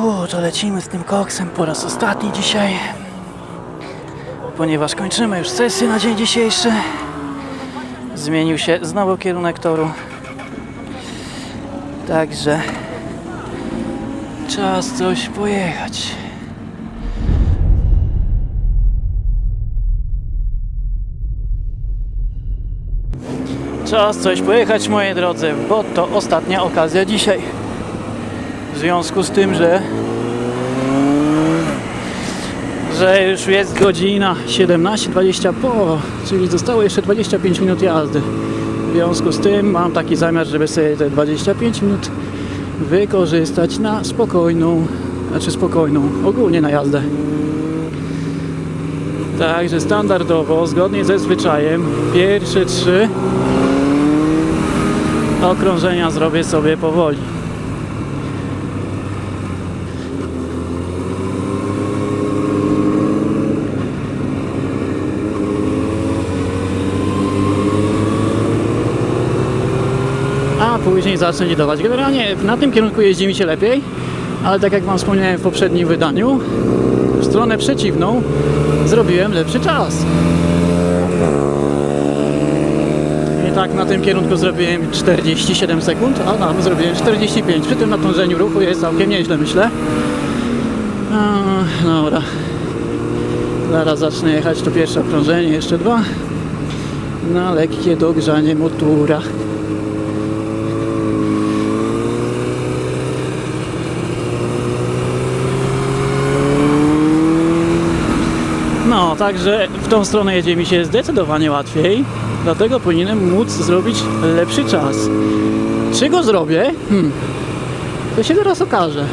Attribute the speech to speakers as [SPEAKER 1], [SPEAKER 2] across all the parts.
[SPEAKER 1] Kurczę, lecimy z tym koksem po raz ostatni dzisiaj. Ponieważ kończymy już sesję na dzień dzisiejszy. Zmienił się znowu kierunek toru. Także czas coś pojechać. Czas coś pojechać, moi drodzy, bo to ostatnia okazja dzisiaj. W związku z tym, że że już jest godzina 17.20 po, czyli zostało jeszcze 25 minut jazdy. W związku z tym mam taki zamiar, żeby sobie te 25 minut wykorzystać na spokojną, znaczy spokojną, ogólnie na jazdę. Także standardowo, zgodnie ze zwyczajem, pierwsze trzy okrążenia zrobię sobie powoli. a później zacznę lidować. Generalnie na tym kierunku jeździ mi się lepiej, ale tak jak Wam wspomniałem w poprzednim wydaniu, w stronę przeciwną zrobiłem lepszy czas. I tak na tym kierunku zrobiłem 47 sekund, a tam zrobiłem 45. Przy tym natężeniu ruchu jest całkiem nieźle, myślę. A, dobra. Zaraz zacznę jechać to pierwsze okrążenie, jeszcze dwa. Na lekkie dogrzanie motora. No, także w tą stronę jedzie mi się zdecydowanie łatwiej, dlatego powinienem móc zrobić lepszy czas. Czy go zrobię? Hmm. To się zaraz okaże.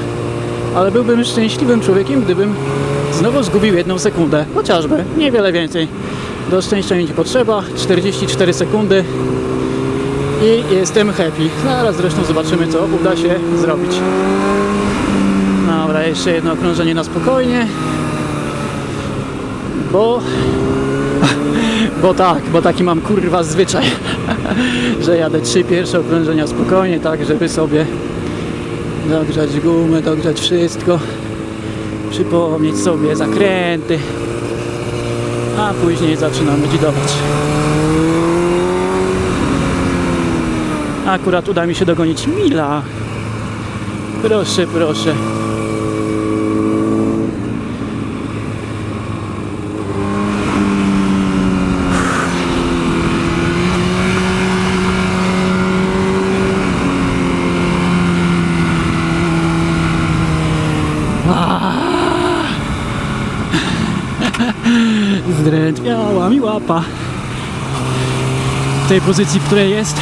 [SPEAKER 1] Ale byłbym szczęśliwym człowiekiem, gdybym znowu zgubił jedną sekundę. Chociażby, niewiele więcej. Do szczęścia mi nie potrzeba. 44 sekundy i jestem happy. Zaraz zresztą zobaczymy, co uda się zrobić. Dobra, jeszcze jedno okrążenie na spokojnie. Bo... Bo tak, bo taki mam kurwa zwyczaj, że jadę trzy pierwsze okrążenia spokojnie, tak żeby sobie dogrzać gumę, dogrzać wszystko, przypomnieć sobie zakręty, a później zaczynam dzidować. Akurat uda mi się dogonić Mila. Proszę, proszę. Zdrętwiała mi łapa. W tej pozycji, w której jest.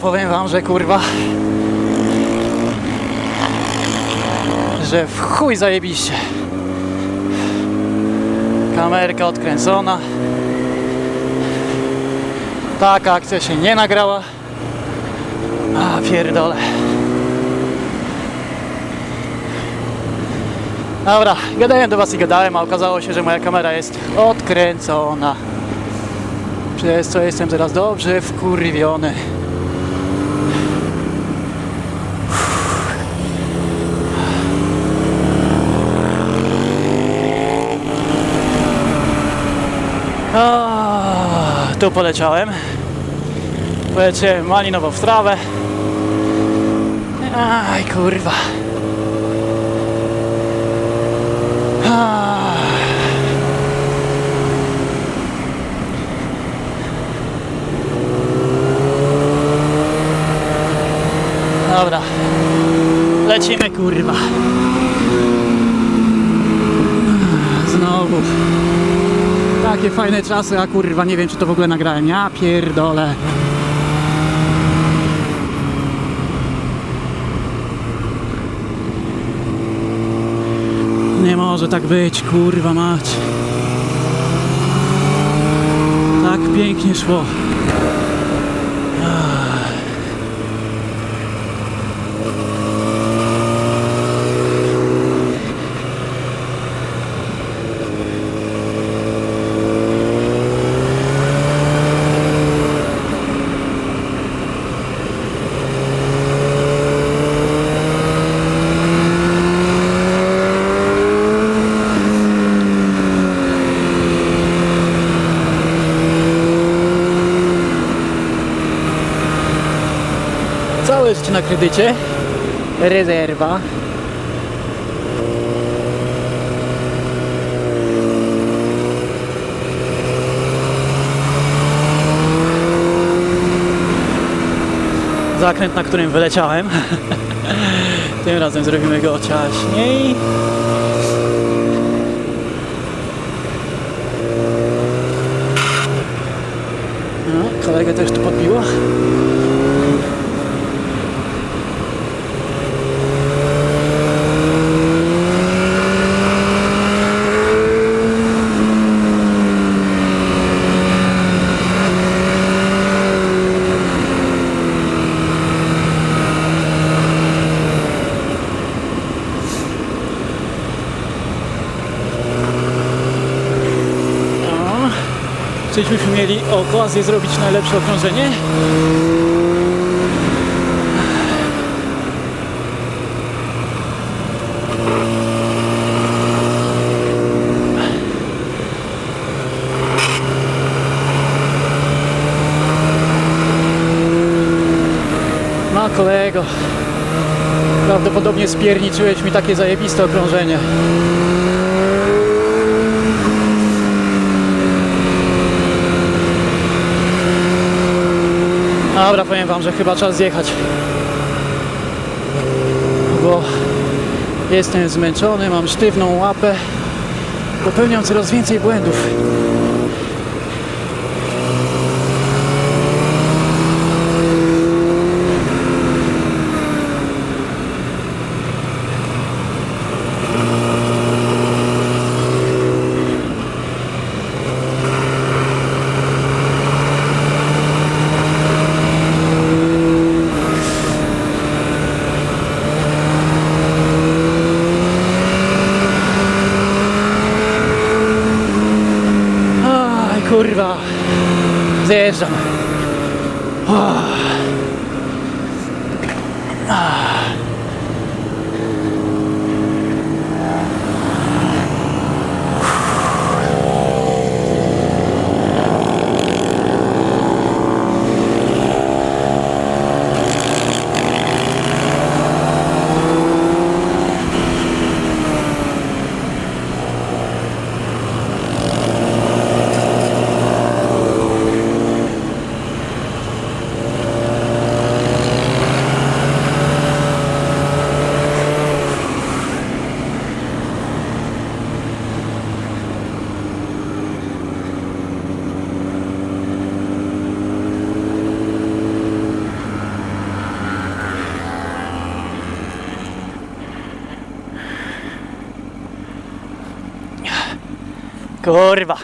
[SPEAKER 1] Powiem wam, że kurwa. Że w chuj zajebiście. Kamerka odkręcona. Taka akcja się nie nagrała. A pierdole. Dobra, gadałem do was i gadałem, a okazało się, że moja kamera jest odkręcona. Przez co jestem teraz dobrze wkurwiony. tu poleciałem. Poleciałem malinową w trawę. Aj, kurwa. Dobra, lecimy kurwa. Takie fajne czasy, a kurwa nie wiem czy to w ogóle nagrałem. Ja pierdolę. Nie może tak być, kurwa mać. Tak pięknie szło. Całe życie na kredycie. Rezerwa. Zakręt, na którym wyleciałem. Tym razem zrobimy go ciaśniej. No, kolegę też tu podbiło. No. Czyśmy mieli okazję zrobić najlepsze okrążenie. No kolego, prawdopodobnie spierniczyłeś mi takie zajebiste okrążenie. Dobra, powiem wam, że chyba czas zjechać. Bo jestem zmęczony, mam sztywną łapę. Popełniam coraz więcej błędów. Aj, kurwa. Zjeżdżam. Kurwa.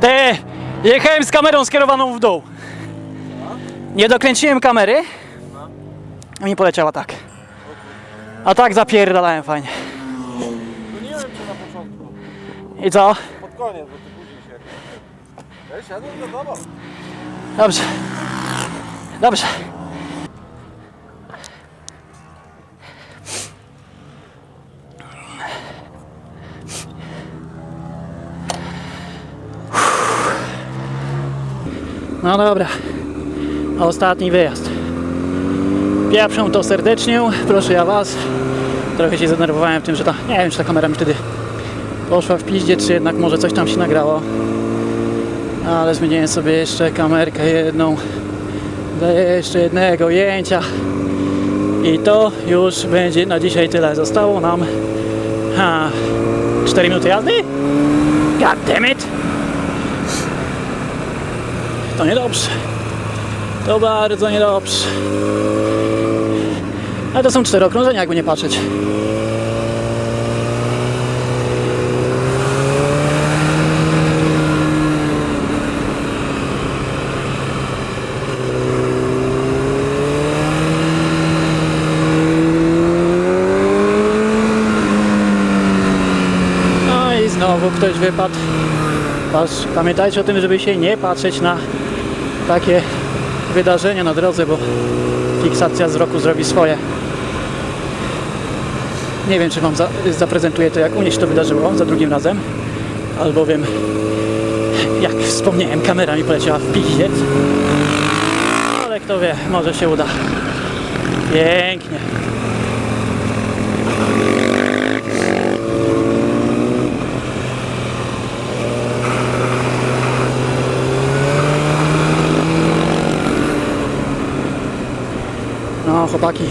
[SPEAKER 1] Ty, jechałem z kamerą skierowaną w dół. Nie dokręciłem kamery. I mi poleciała tak. A tak zapierdalałem fajnie.
[SPEAKER 2] Goniłem cię na początku.
[SPEAKER 1] I co?
[SPEAKER 2] Pod koniec, bo ty później się. Ja siadłem do domu.
[SPEAKER 1] Dobrze. Dobrze. No dobra. Ostatni wyjazd. Pieprzę to serdecznie, proszę ja was. Trochę się zdenerwowałem tym, że ta, nie wiem, czy ta kamera mi wtedy poszła w piździe, czy jednak może coś tam się nagrało. Ale zmieniłem sobie jeszcze kamerkę jedną dla jeszcze jednego ujęcia. I to już będzie na dzisiaj tyle. Zostało nam ha, 4 minuty jazdy? God damn it! To niedobrze. To bardzo niedobrze. Ale to są cztery okrążenia, jakby nie patrzeć. No i znowu ktoś wypadł. Pamiętajcie o tym, żeby się nie patrzeć na takie wydarzenia na drodze, bo fiksacja wzroku zrobi swoje. Nie wiem, czy Wam za, zaprezentuję to, jak u mnie się to wydarzyło za drugim razem, albowiem, jak wspomniałem, kamera mi poleciała w pizdziec. Ale kto wie, może się uda. Pięknie. No, chłopaki.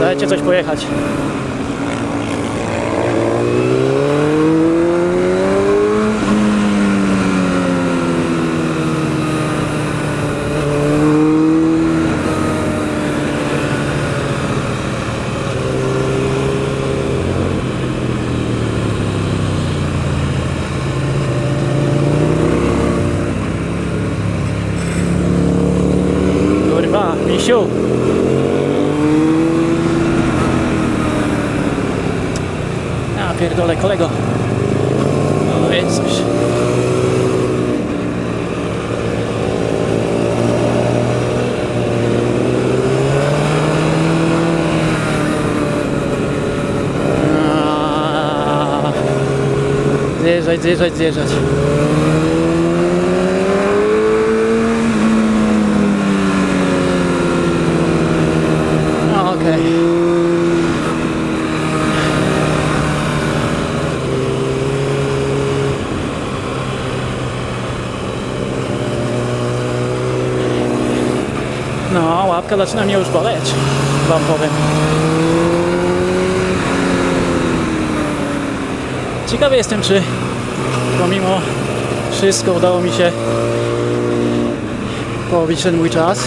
[SPEAKER 1] Dajcie coś pojechać. Kurwa, Ja pierdolę kolego. O, jest coś. Zjeżdżać, zjeżdżać, zjeżdżać. No, Okej. Łapka zaczyna mnie już boleć, wam powiem. Ciekawy jestem, czy pomimo wszystko udało mi się połowić ten mój czas.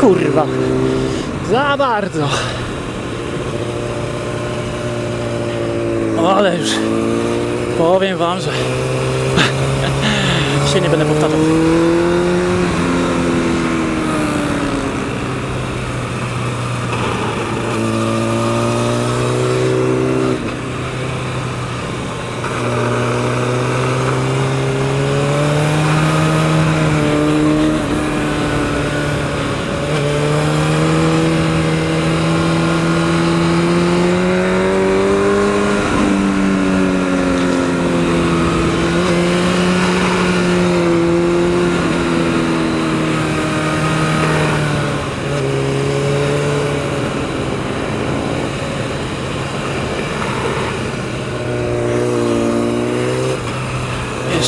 [SPEAKER 1] Kurwa. Za bardzo. Ale już powiem wam, że się nie będę powtarzał.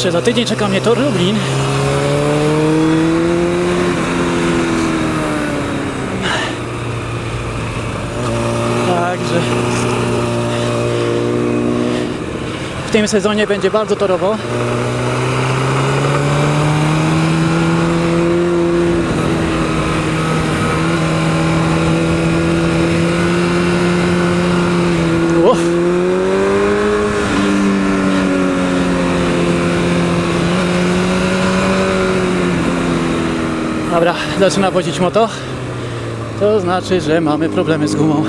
[SPEAKER 1] Jeszcze za tydzień czeka mnie Tor Lublin. Także w tym sezonie będzie bardzo torowo. Uff. Dobra, zaczyna wodzić moto. To znaczy, że mamy problemy z gumą.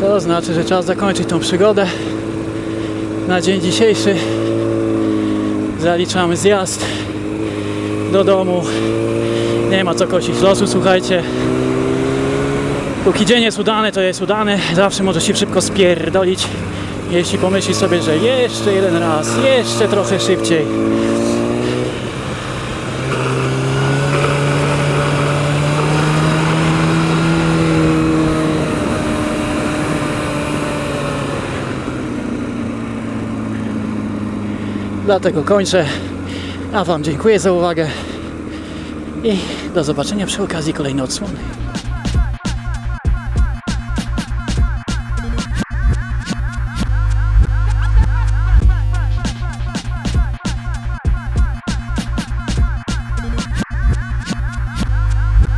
[SPEAKER 1] To znaczy, że czas zakończyć tą przygodę. Na dzień dzisiejszy zaliczamy zjazd do domu. Nie ma co kosić losu, słuchajcie. Póki dzień jest udany, to jest udany. Zawsze może się szybko spierdolić. Jeśli pomyśli sobie, że jeszcze jeden raz, jeszcze trochę szybciej. Dlatego kończę. A Wam dziękuję za uwagę i do zobaczenia przy okazji kolejnej odsłony.